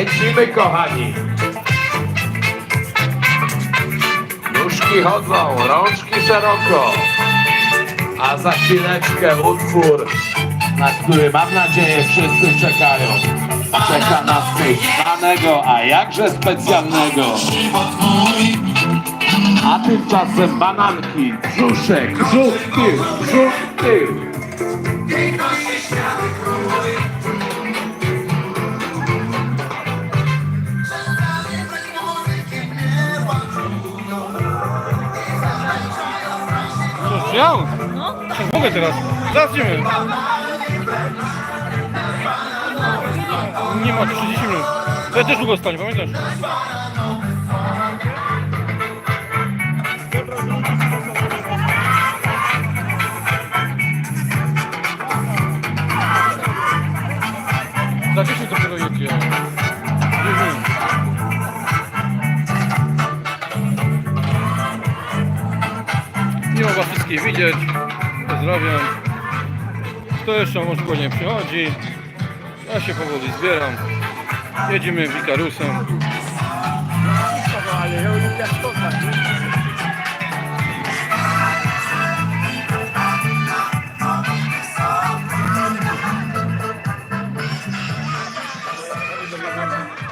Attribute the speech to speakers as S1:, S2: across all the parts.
S1: Lecimy, kochani. Nóżki chodzą, rączki szeroko. A za chwileczkę utwór, na który mam nadzieję wszyscy czekają. Czeka nas coś znanego, a jakże specjalnego. A tymczasem bananki, brzuszek, brzuch tył, tył.
S2: Ja? No. Mogę teraz. Zacznijmy. Nie ma 30 minut. Ja też długo stanie, pamiętasz? Wszystkich widzieć. Pozdrawiam. Kto jeszcze może nie przychodzi? Ja się powoli zbieram. Jedziemy Wikarusem.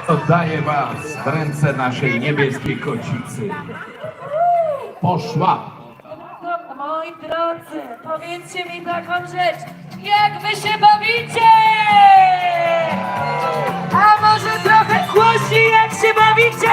S1: Oddaję was w ręce naszej niebieskiej kocicy. Poszła.
S3: Moi drodzy, powiedzcie mi taką rzecz. Jak wy się bawicie? A może trochę głośniej, jak się bawicie?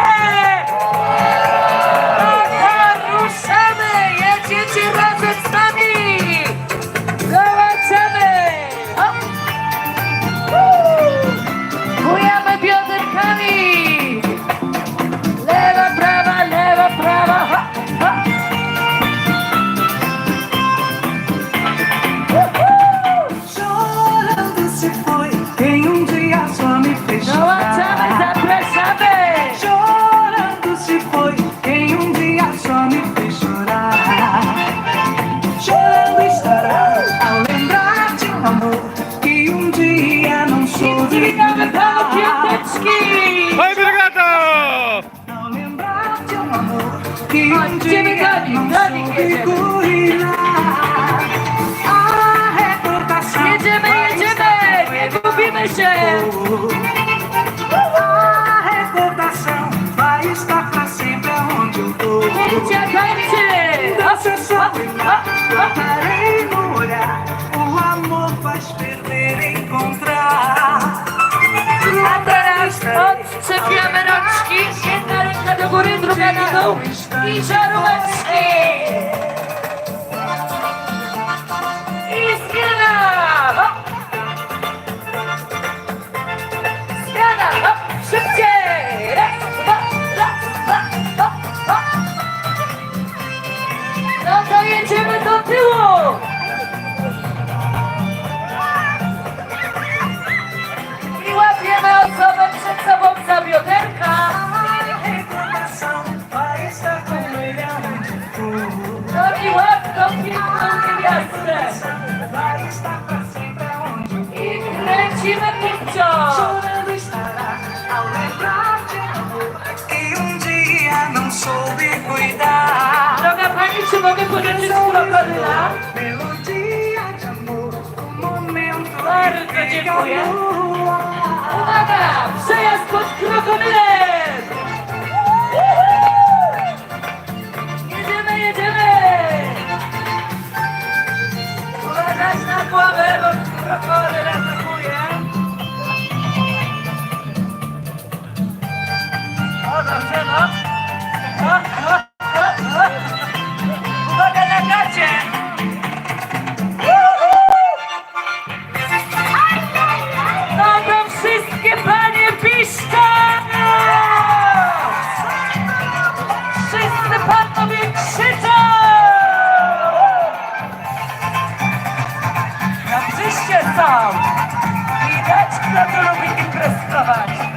S4: Soube
S3: Witamy piąteczki!
S2: Brygada!
S4: Ao lembrar
S3: odczepiamy rączki. Jedna ręka do góry, druga na dół. I żaróweczki!
S4: Soube cuidar
S3: Droga pani, czy mogę pożyczyć krokodyla? Bardzo dziękuję. Uwaga! Przejazd pod krokodylem! Jedziemy, jedziemy! Uważać na głowę, bo krokodyl Widać, kto tu lubi imprezować!